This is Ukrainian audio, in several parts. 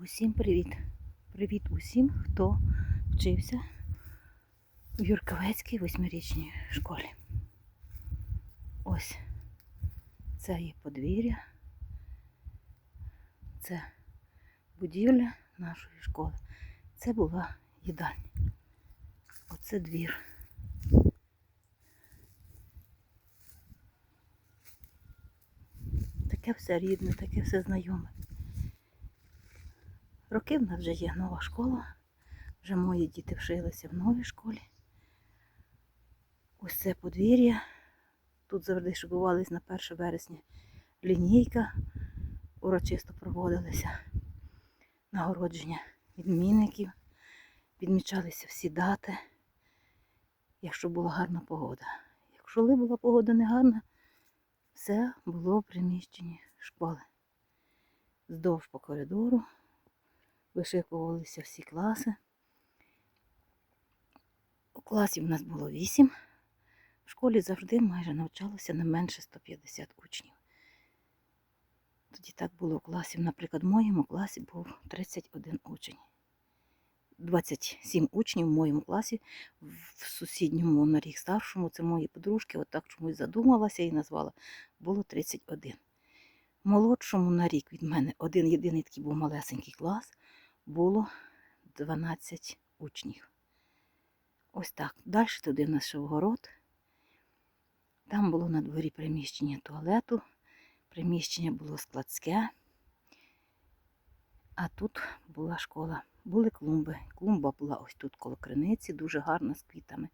Усім привіт! Привіт усім, хто вчився у Юрковецькій восьмирічній школі. Ось це є подвір'я, це будівля нашої школи. Це була їдальня. Оце двір. Таке все рідне, таке все знайоме. Роки в нас вже є нова школа. Вже мої діти вшилися в новій школі. Ось це подвір'я. Тут завжди шикувались на 1 вересня лінійка. Урочисто проводилися нагородження відмінників. Відмічалися всі дати, якщо була гарна погода. Якщо ли була погода не гарна, все було в приміщенні школи. Здовж по коридору вишикувалися всі класи. У класі в нас було 8. В школі завжди майже навчалося не менше 150 учнів. Тоді так було у класі. Наприклад, в моєму класі був 31 учень. 27 учнів в моєму класі, в сусідньому на рік старшому, це мої подружки, отак чомусь задумалася і назвала, було 31. Молодшому на рік від мене один єдиний такий був малесенький клас, було 12 учнів. Ось так. Далі туди в нас ще вгород. Там було на дворі приміщення туалету, приміщення було складське, а тут була школа. Були клумби. Клумба була ось тут коло криниці, дуже гарна з квітами.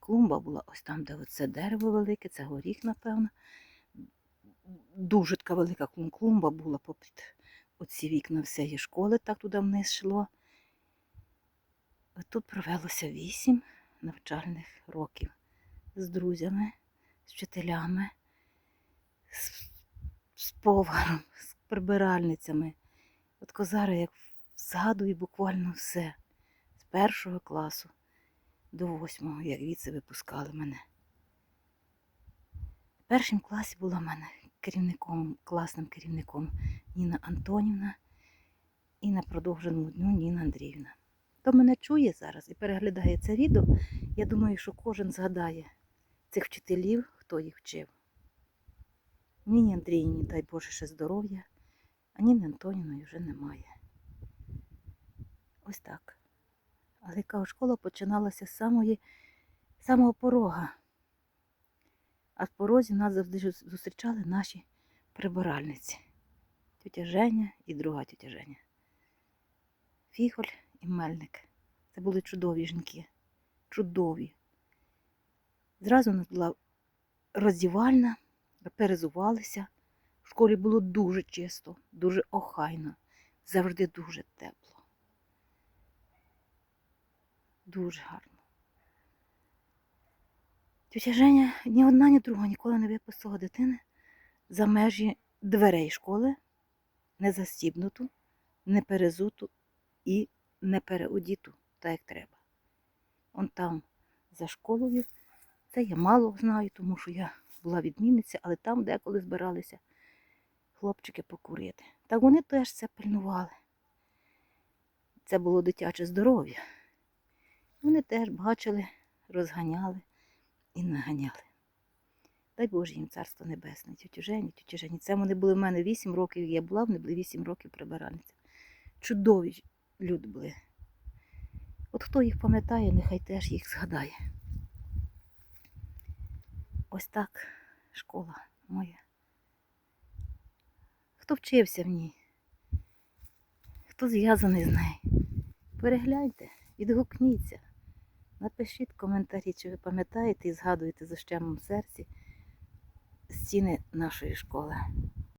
Клумба була ось там, де оце дерево велике, це горіх, напевно. Дуже така велика клумба була попід оці вікна всієї школи, так туди вниз йшло. Тут провелося вісім навчальних років з друзями, з вчителями, з, з поваром, з прибиральницями. От козари, як згадую буквально все з першого класу до восьмого, як віце випускали мене. В першому класі була в мене керівником, класним керівником Ніна Антонівна і на продовженому дню Ніна Андріївна. Хто мене чує зараз і переглядає це відео, я думаю, що кожен згадає цих вчителів, хто їх вчив. Ніні Андріївні, дай Боже, ще здоров'я, а Ніни Антонівної вже немає. Ось так. Але школа починалася з самої, самого порога. А в порозі нас завжди зустрічали наші прибиральниці. Тетя Женя і друга тетя Женя. Фіголь і мельник. Це були чудові жінки. Чудові. Зразу у нас була роздівальна, перезувалися. В школі було дуже чисто, дуже охайно, завжди дуже тепло. Дуже гарно. Тетя Женя ні одна, ні друга ніколи не випустила дитини за межі дверей школи, не застібнуту, не перезуту і не переодіту, так як треба. Он там за школою. Це я мало знаю, тому що я була відмінниця, але там деколи збиралися хлопчики покурити. Так вони теж це пильнували. Це було дитяче здоров'я. Вони теж бачили, розганяли і наганяли. Дай Боже їм царство небесне, тютю Жені, тютю Жені. Це вони були в мене 8 років, я була, вони були 8 років прибиральниця. Чудові люди були. От хто їх пам'ятає, нехай теж їх згадає. Ось так школа моя. Хто вчився в ній? Хто зв'язаний з нею? Перегляньте, відгукніться. Напишіть коментарі, чи ви пам'ятаєте і згадуєте з щемом серці стіни нашої школи.